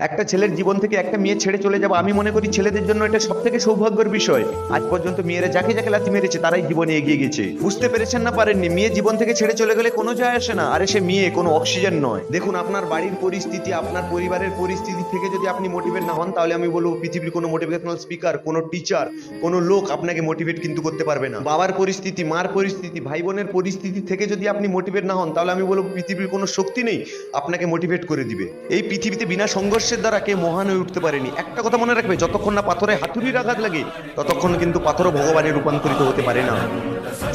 একটা ছেলের জীবন থেকে একটা মেয়ে ছেড়ে চলে যাব, আমি মনে করি ছেলেদের জন্য এটা সব থেকে সৌভাগ্যের বিষয়। আজ পর্যন্ত মেয়েরা যাকে যাকে লাথি মেরেছে, তারাই জীবনে এগিয়ে গেছে। বুঝতে পেরেছেন না পারেননি, মেয়ে জীবন থেকে ছেড়ে চলে গেলে কোনো যায় আসে না। আরে সে মেয়ে, কোনো অক্সিজেন নয়। দেখুন, আপনার বাড়ির পরিস্থিতি, আপনার পরিবারের পরিস্থিতি থেকে যদি আপনি মোটিভেট না হন, তাহলে আমি বলব পৃথিবীর কোনো মোটিভেশনাল স্পিকার কোনো টিচার কোনো লোক আপনাকে মোটিভেট কিন্তু করতে পারবে না। বাবার পরিস্থিতি, মার পরিস্থিতি ভাই বোনের পরিস্থিতি থেকে যদি আপনি মোটিভেট না হন, তাহলে আমি বলব পৃথিবীর কোনো শক্তি নেই আপনাকে মোটিভেট করে দিবে। এই পৃথিবীতে বিনা সংঘর্ষের দ্বারা কেউ মহান হয়ে উঠতে পারেনি। একটা কথা মনে রাখবে, যতক্ষণ না পাথরে হাতুড়ির আঘাত লাগে, ততক্ষণ কিন্তু পাথরও ভগবানে রূপান্তরিত হতে পারে না।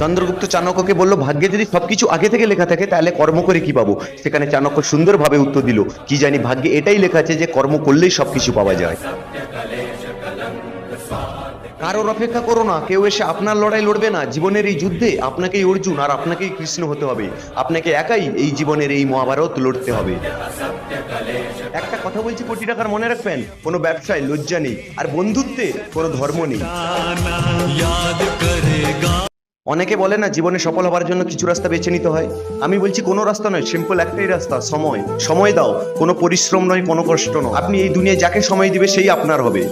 চন্দ্রগুপ্ত চাণক্যকে বলল, ভাগ্যে যদি সবকিছু আগে থেকে লেখা থাকে, তাহলে কর্ম করে কি পাবো? সেখানে চাণক্য সুন্দরভাবে উত্তর দিল, কি জানি ভাগ্যে এটাই লেখা আছে যে কর্ম করলেই সবকিছু পাওয়া যায়। কারোর অপেক্ষা করো না, কেউ এসে আপনার লড়াই লড়বে না। জীবনের এই যুদ্ধে আপনাকেই অর্জুন আর আপনাকেই কৃষ্ণ হতে হবে। আপনাকে একাই এই জীবনের এই মহাভারত লড়তে হবে। একটা কথা বলছি কোটি টাকার মনে রাখবেন কোনো ব্যবসায় লজ্জা নেই আর বন্ধুত্বে কোনো ধর্ম নেই অনেকে বলে না, জীবনে সফল হওয়ার জন্য কিছু রাস্তা বেছে নিতে হয়। আমি বলছি, কোনো রাস্তা নয় সিম্পল একটাই রাস্তা, সময়। সময় দাও, কোনো পরিশ্রম নয়, কোনো কষ্ট নয়। আপনি এই দুনিয়ায় যাকে সময় দিবে, সেই আপনার হবে।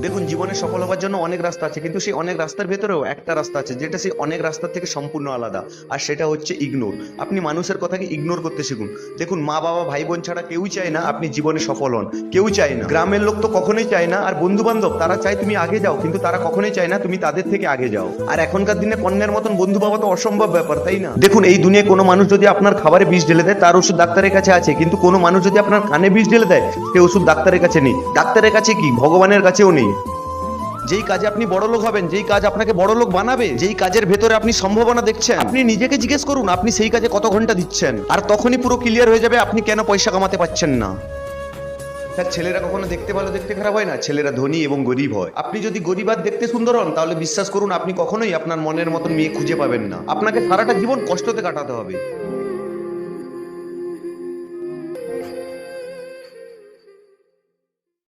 দেখুন, জীবনে সফল হওয়ার জন্য অনেক রাস্তা আছে, কিন্তু সেই অনেক রাস্তার ভেতরেও একটা রাস্তা আছে, যেটা সেই অনেক রাস্তার থেকে সম্পূর্ণ আলাদা। আর সেটা হচ্ছে ইগনোর আপনি মানুষের কথাকে ইগনোর করতে শিখুন। দেখুন, মা, বাবা ভাই বোন ছাড়া কেউই চায় না আপনি জীবনে সফল হন। কেউ চায় না। গ্রামের লোক তো কখনোই চায় না, আর বন্ধু বান্ধব তারা চায় তুমি আগে যাও, কিন্তু তারা কখনোই চায় না তুমি তাদের থেকে আগে যাও। আর এখনকার দিনে কন্যার মতন বন্ধু পাওয়া তো অসম্ভব ব্যাপার, তাই না? দেখুন, এই দুনিয়ায় কোনো মানুষ যদি আপনার খাবারে বিষ ঢেলে দেয়, তার ওষুধ ডাক্তারের কাছে আছে, কিন্তু কোনো মানুষ যদি আপনার কানে বিষ ঢেলে দেয়, সে ওষুধ ডাক্তারের কাছে নেই। ডাক্তারের কাছে কি? ভগবানের কাছেও নেই। যেই কাজে আপনি বড় লোক হবেন, যেই কাজ আপনাকে বড় লোক বানাবে, যেই কাজের ভেতরে আপনি সম্ভাবনা দেখছেন, আপনি নিজেকে জিজ্ঞেস করুন, আপনি সেই কাজে কত ঘণ্টা দিচ্ছেন? আর তখনই পুরো ক্লিয়ার হয়ে যাবে, আপনি কেন পয়সা কামাতে পারছেন না? তার ছেলেরা কখনো দেখতে ভালো, দেখতে খারাপ হয় না? ছেলেরা ধনী এবং গরিব হয়। আপনি যদি গরিব আর দেখতে সুন্দর হন, তাহলে বিশ্বাস করুন, আপনি কখনোই আপনার মনের মতন মেয়ে খুঁজে পাবেন না। আপনাকে সারাটা জীবন কষ্টতে কাটাতে হবে।